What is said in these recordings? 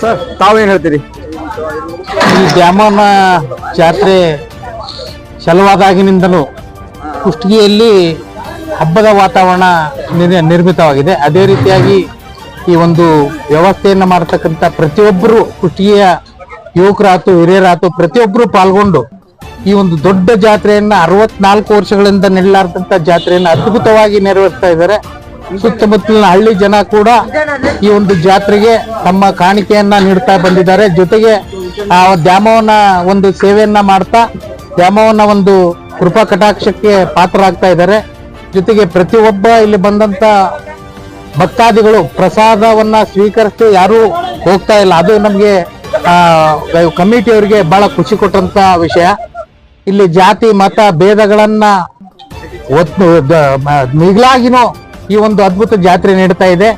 Sir, ತಾವೇನ್ ಹೇಳ್ತೀರಿ? ಈ ದ್ಯಾಮವ್ವನ ಜಾತ್ರೆ ಶಲವಾದಾಗಿನಿಂದಲೂ ಕುಷ್ಟಗಿಯಲ್ಲಿ ಹಬ್ಬದ ವಾತಾವರಣ ನಿರ್- ನಿರ್ಮಿತವಾಗಿದೆ. ಅದೇ ರೀತಿಯಾಗಿ ಈ ಒಂದು ವ್ಯವಸ್ಥೆಯನ್ನು ಮಾಡತಕ್ಕಂಥ ಪ್ರತಿಯೊಬ್ಬರು ಕುಷ್ಟಗಿಯ ಯುವಕರಾತು ಹಿರಿಯರಾತು ಪ್ರತಿಯೊಬ್ಬರು ಪಾಲ್ಗೊಂಡು ಈ ಒಂದು ದೊಡ್ಡ ಜಾತ್ರೆಯನ್ನ ಅರವತ್ನಾಲ್ಕು ವರ್ಷಗಳಿಂದ ನಿಲ್ಲಾರ್ದಂಥ ಜಾತ್ರೆಯನ್ನು ಅದ್ಭುತವಾಗಿ ನೆರವೇರಿಸ್ತಾ ಇದ್ದಾರೆ. ಸುತ್ತಮುತ್ತಲಿನ ಹಳ್ಳಿ ಜನ ಕೂಡ ಈ ಒಂದು ಜಾತ್ರೆಗೆ ತಮ್ಮ ಕಾಣಿಕೆಯನ್ನ ನೀಡ್ತಾ ಬಂದಿದ್ದಾರೆ. ಜೊತೆಗೆ, ಆ, ದ್ಯಾಮವನ್ನ ಒಂದು ಸೇವೆಯನ್ನ ಮಾಡ್ತಾ, ದ್ಯಾಮವನ್ನ ಒಂದು ಕೃಪಾ ಕಟಾಕ್ಷಕ್ಕೆ ಪಾತ್ರರಾಗ್ತಾ ಇದ್ದಾರೆ. ಜೊತೆಗೆ ಪ್ರತಿಯೊಬ್ಬ ಇಲ್ಲಿ ಬಂದಂತ ಭಕ್ತಾದಿಗಳು ಪ್ರಸಾದವನ್ನ ಸ್ವೀಕರಿಸಿ ಯಾರು ಹೋಗ್ತಾ ಇಲ್ಲ. ಅದು ನಮಗೆ ಕಮಿಟಿಯವರಿಗೆ ಬಹಳ ಖುಷಿ ಕೊಟ್ಟಂತ ವಿಷಯ. ಇಲ್ಲಿ ಜಾತಿ, ಮತ, ಭೇದಗಳನ್ನ ಮಿಗಿಲಾಗಿನೂ ಈ ಒಂದು ಅದ್ಭುತ ಜಾತ್ರೆ ನಡೀತಾ ಇದೆ.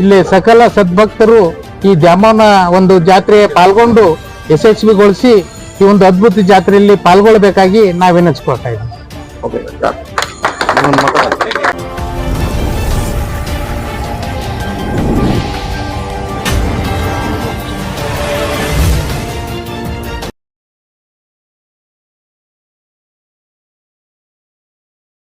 ಇಲ್ಲಿ ಸಕಲ ಸದ್ಭಕ್ತರು ಈ ದ್ಯಾಮನ ಒಂದು ಜಾತ್ರೆ ಪಾಲ್ಗೊಂಡು ಯಶಸ್ವಿಗೊಳಿಸಿ ಈ ಒಂದು ಅದ್ಭುತ ಜಾತ್ರೆಯಲ್ಲಿ ಪಾಲ್ಗೊಳ್ಬೇಕಾಗಿ ನಾವೇನಿಸ್ಕೊಳ್ತಾ ಇದ್ದೀವಿ.